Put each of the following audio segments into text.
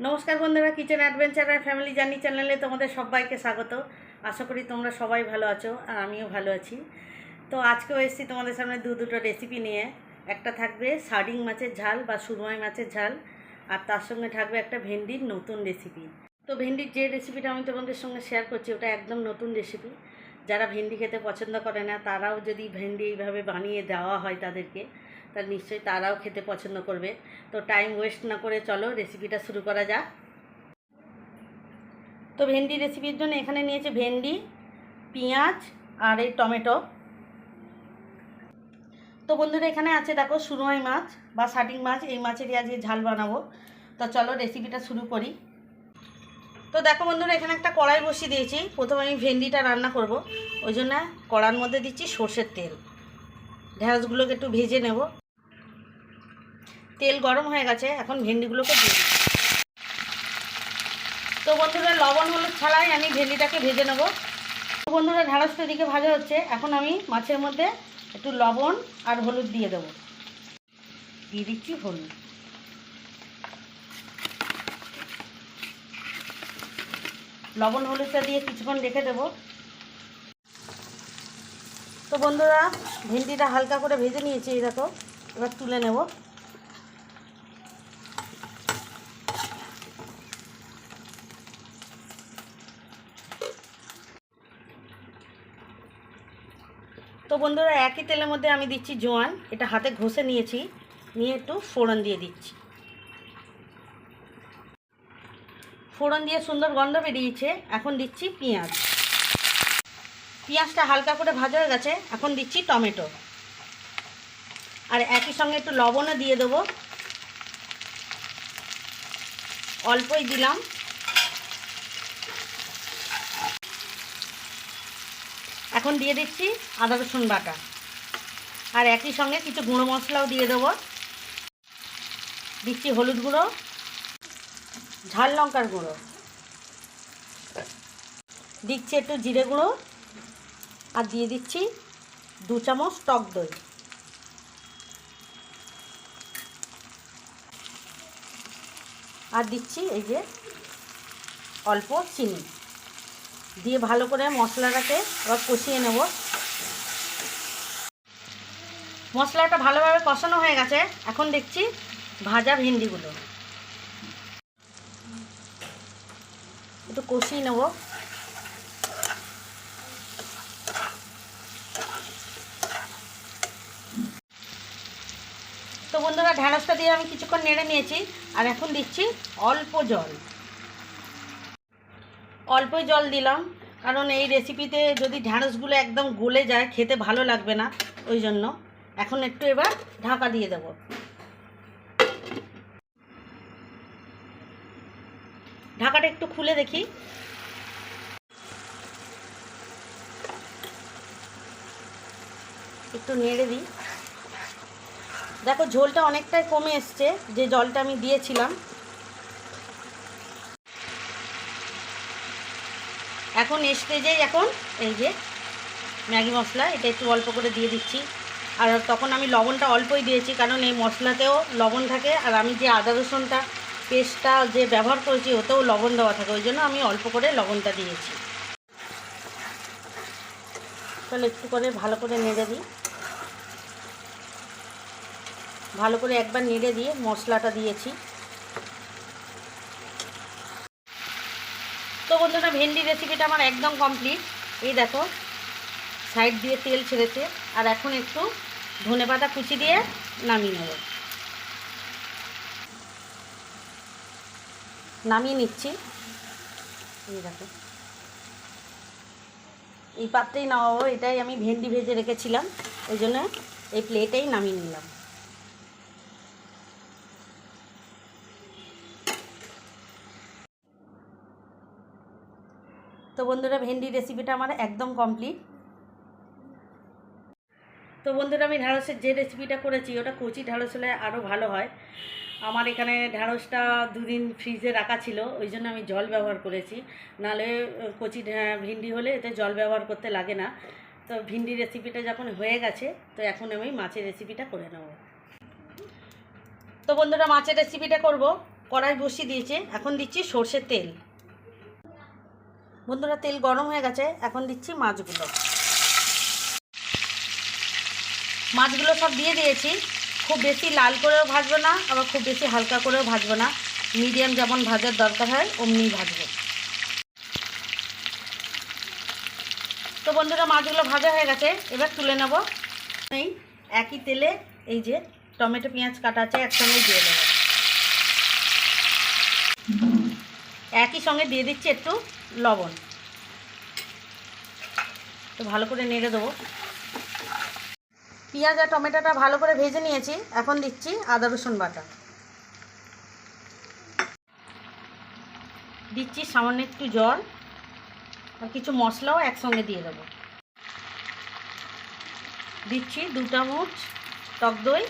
নমস্কার বন্ধুরা kitchen adventure আর ফ্যামিলি জার্নি চ্যানেলে তোমাদের সবাইকে স্বাগত। আশা করি তোমরা সবাই ভালো আছো আর আমিও ভালো আছি। তো আজকেও এসেছি তোমাদের সামনে দু দুটো রেসিপি নিয়ে। একটা থাকবে সার্ডিং মাছের ঝাল বা সুরমাই মাছের ঝাল, আর তার সঙ্গে থাকবে একটা ভেন্ডির নতুন রেসিপি তো ভেন্ডির যে রেসিপিটা আমি তোমাদের সঙ্গে শেয়ার করছি, ওটা একদম নতুন রেসিপি যারা ভেন্ডি খেতে পছন্দ করে না, তারাও যদি ভেন্ডি এইভাবে বানিয়ে দেওয়া হয় তাদেরকে তাহলে নিশ্চয়ই তারাও খেতে পছন্দ করবে। তো টাইম ওয়েস্ট না করে চলো রেসিপিটা শুরু করা যাক। তো ভেন্ডি রেসিপির জন্য এখানে নিয়েছে ভেন্ডি, পেঁয়াজ আর এই টমেটো। তো বন্ধুরা এখানে আছে দেখো সুরমাই মাছ বা শাটিং মাছ, এই মাছেরই আজকে ঝাল বানাবো। তো চলো রেসিপিটা শুরু করি। তো দেখো বন্ধুরা এখানে একটা কড়াই বসিয়ে দিয়েছি। প্রথমে আমি ভেন্ডিটা রান্না করব। ওই জন্য কড়ার মধ্যে দিচ্ছি সর্ষের তেল। ঢেঁড়সগুলোকে একটু ভেজে নেব। তেল গরম হয়ে গেছে, এখন ভেন্ডিগুলোকে দিয়ে তো বন্ধুরা, লবণ, হলুদ ছাড়াই আমি ভেন্ডিটাকে ভেজে নেব। তো বন্ধুরা, ঢেঁড়সটা দিকে ভাজা হচ্ছে। এখন আমি মাছের মধ্যে একটু লবণ আর হলুদ দিয়ে দেবো। দিয়ে দিচ্ছি হলুদ। লবণ, হলুদটা দিয়ে কিছুক্ষণ রেখে দেবো। তো বন্ধুরা, ভেন্ডিটা হালকা করে ভেজে নিয়েছি, এই দেখো। এবার তুলে নেব। তো বন্ধুরা, একই তেলের মধ্যে আমি দিচ্ছি জোয়ান। এটা হাতে ঘষে নিয়েছি, নিয়ে একটু ফোড়ন দিয়ে দিচ্ছি। ফোড়ন দিয়ে সুন্দর গন্ধ বেরিয়েছে, এখন দিচ্ছি পেঁয়াজ। পেঁয়াজটা হালকা করে ভাজা হয়ে গেছে, এখন দিচ্ছি টমেটো। আর একই সঙ্গে একটু লবণও দিয়ে দেবো। অল্পই দিলাম। এখন দিয়ে দিচ্ছি আদা রসুন বাটা। আর একই সঙ্গে কিছু গুঁড়ো মশলাও দিয়ে দেবো। দিচ্ছি হলুদ গুঁড়ো, ঝাল লঙ্কার গুঁড়ো। দিচ্ছি একটু জিরে গুঁড়ো আর দিয়ে দিচ্ছি দু চামচ টক দই। আর দিচ্ছি এই যে অল্প চিনি। দিয়ে ভালো করে মশলাটাকে এবার কষিয়ে নেব। মশলাটা ভালোভাবে কষানো হয়ে গেছে। এখন দেখছি ভাজা ভেন্ডিগুলো। একটু কষিয়ে নেব। তো বন্ধুরা ঢ্যাঁড়সটা দিয়ে আমি কিছুক্ষণ নেড়ে নিয়েছি। আর এখন দিচ্ছি অল্প জল। অল্পই জল দিলাম, কারণ এই রেসিপিতে যদি ঢ্যাঁড়সগুলো একদম গলে যায়, খেতে ভালো লাগবে না, ওই জন্য। এখন একটু এবার ঢাকা দিয়ে দেব। ঢাকাটা একটু খুলে দেখি। একটু নেড়ে দিই। দেখো, ঝোলটা অনেকটাই কমে এসছে, যে জলটা আমি দিয়েছিলাম। এখন স্টেজেই এখন এই যে ম্যাগি মশলা, এটা একটু অল্প করে দিয়ে দিচ্ছি। আর তখন আমি লবণটা অল্পই দিয়েছি, কারণ এই মশলাতেও লবণ থাকে। আর আমি যে আদা রসুনটা পেস্টটা যে ব্যবহার করেছি, ওতেও লবণ দেওয়া থাকে। ওই জন্য আমি অল্প করে লবণটা দিয়েছি। তাহলে একটু করে ভালো করে নেড়ে দিই। ভালো করে একবার নেড়ে দিয়ে মশলাটা দিয়েছি। তো বন্ধুরা ভেন্ডি রেসিপিটা আমার একদম কমপ্লিট এই দেখো সাইড দিয়ে তেল ছেড়েছে, আর এখন একটু ধনে পাতা কুচি দিয়ে নামিয়ে নেব। নামিয়ে নিচ্ছি। এই দেখো। এই পাত্রেই নামাবো, এটাই আমি ভেন্ডি ভেজে রেখেছিলাম ওই জন্য এই প্লেটেই নামিয়ে নিলাম। তো বন্ধুরা ভেন্ডি রেসিপিটা আমার একদম কমপ্লিট তো বন্ধুরা আমি ঢ্যাঁড়সের যে রেসিপিটা করেছি ওটা কচি ঢ্যাঁড়স হলে আরও ভালো হয়। আমার এখানে ঢ্যাঁড়সটা দুদিন ফ্রিজে রাখা ছিল ওই জন্য আমি জল ব্যবহার করেছি। আহ, কচি ভিন্ডি হলে এতে জল ব্যবহার করতে লাগে না। তো ভিন্ডি রেসিপিটা যখন হয়ে গেছে তো এখন আমি মাছের রেসিপিটা করে নেব। তো বন্ধুরা মাছের রেসিপিটা করব। কড়াই বসিয়ে দিয়েছে এখন দিচ্ছি সর্ষের তেল। বন্ধুরা, তেল গরম হয়ে গেছে। এখন দিচ্ছি মাছগুলো। মাছগুলো সব দিয়ে দিয়েছি। খুব বেশি লাল করেও ভাজবো না, আবার খুব বেশি হালকা করেও ভাজবো না। মিডিয়াম যেমন ভাজার দরকার হয়, অমনি ভাজবো। তো বন্ধুরা, মাছগুলো ভাজা হয়ে গেছে। এবার তুলে নেব। একই তেলে এই যে টমেটো, পেঁয়াজ কাটা আছে, একসঙ্গে দিয়ে দেবো। একই সঙ্গে দিয়ে দিচ্ছি একটু লবণ। তো ভালো করে নেড়ে দেবো। পেঁয়াজ আর টমেটোটা ভালো করে ভেজে নিয়েছি। এখন দিচ্ছি আদা, রসুন বাটা। দিচ্ছি সামান্য একটু জল আর কিছু মশলাও একসঙ্গে দিয়ে দেবো। দিচ্ছি দু চামচ টক দই,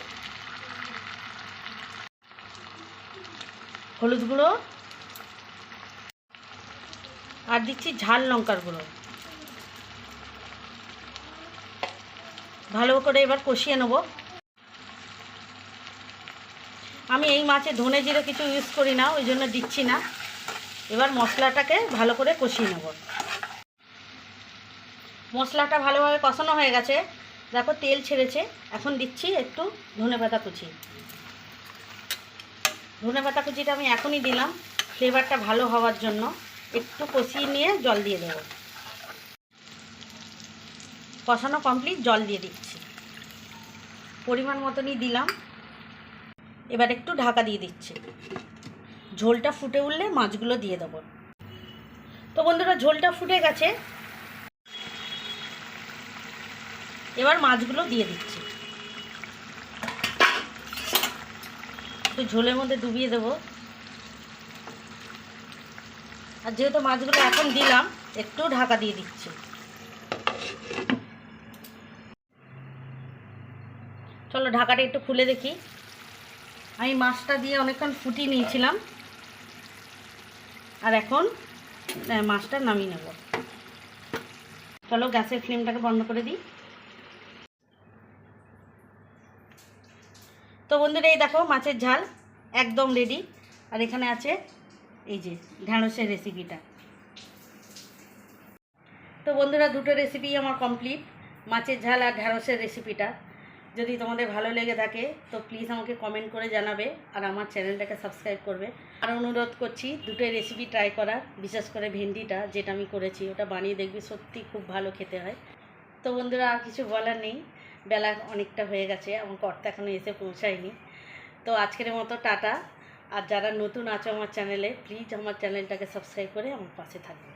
হলুদ গুঁড়ো আর দিচ্ছি ঝাল লঙ্কার গুঁড়ো। ভালো করে এবার কষিয়ে নেব। আমি এই মাছে ধনে জিরে কিছু ইউজ করি না, ওই জন্য দিচ্ছি না। এবার মশলাটাকে ভালো করে কষিয়ে নেব। মশলাটা ভালোভাবে কষানো হয়ে গেছে। দেখো তেল ছেড়েছে। এখন দিচ্ছি একটু ধনে পাতা কুচি। ধনে পাতা কুচিটা আমি এখনই দিলাম। ফ্লেভারটা ভালো হওয়ার জন্য। একটু কষিয়ে নিয়ে জল দিয়ে দেবো। কষানো কমপ্লিট জল দিয়ে দিচ্ছি। পরিমাণ মতনই দিলাম। এবার একটু ঢাকা দিয়ে দিচ্ছি। ঝোলটা ফুটে উঠলে মাছগুলো দিয়ে দেবো। তো বন্ধুরা, ঝোলটা ফুটে গেছে। এবার মাছগুলো দিয়ে দিচ্ছি। একটু ঝোলের মধ্যে ডুবিয়ে দেবো। আর যেহেতু মাছগুলো এখন দিলাম, একটু ঢাকা দিয়ে দিচ্ছি। চলো ঢাকাটা একটু খুলে দেখি। আমি মাছটা দিয়ে অনেকক্ষণ ফুটিয়ে নিয়েছিলাম। আর এখন মাছটা নামিয়ে নেব। চলো গ্যাসের ফ্লেমটাকে বন্ধ করে দিই। তো বন্ধুরা, এই দেখো মাছের ঝাল একদম রেডি আর এখানে আছে এই যে ঢ্যাঁড়সের রেসিপিটা তো বন্ধুরা, দুটো রেসিপি আমার কমপ্লিট মাছের ঝাল আর ঢ্যাঁড়সের রেসিপিটা যদি তোমাদের ভালো লেগে থাকে, তো প্লিজ আমাকে কমেন্ট করে জানাবে আর আমার চ্যানেলটাকে সাবস্ক্রাইব করবে। আর অনুরোধ করছি দুটোই রেসিপি ট্রাই করার বিশেষ করে ভেন্ডিটা, যেটা আমি করেছি, ওটা বানিয়ে দেখবি সত্যি খুব ভালো খেতে হয়। তো বন্ধুরা, আর কিছু বলার নেই। বেলা অনেকটা হয়ে গেছে, আমার কর্তা এখনও এসে পৌঁছায়নি। তো আজকের মতো টাটা। আর যারা নতুন আছো আমার চ্যানেলে প্লিজ আমার চ্যানেলটাকে সাবস্ক্রাইব করে আমার পাশে থাকবে।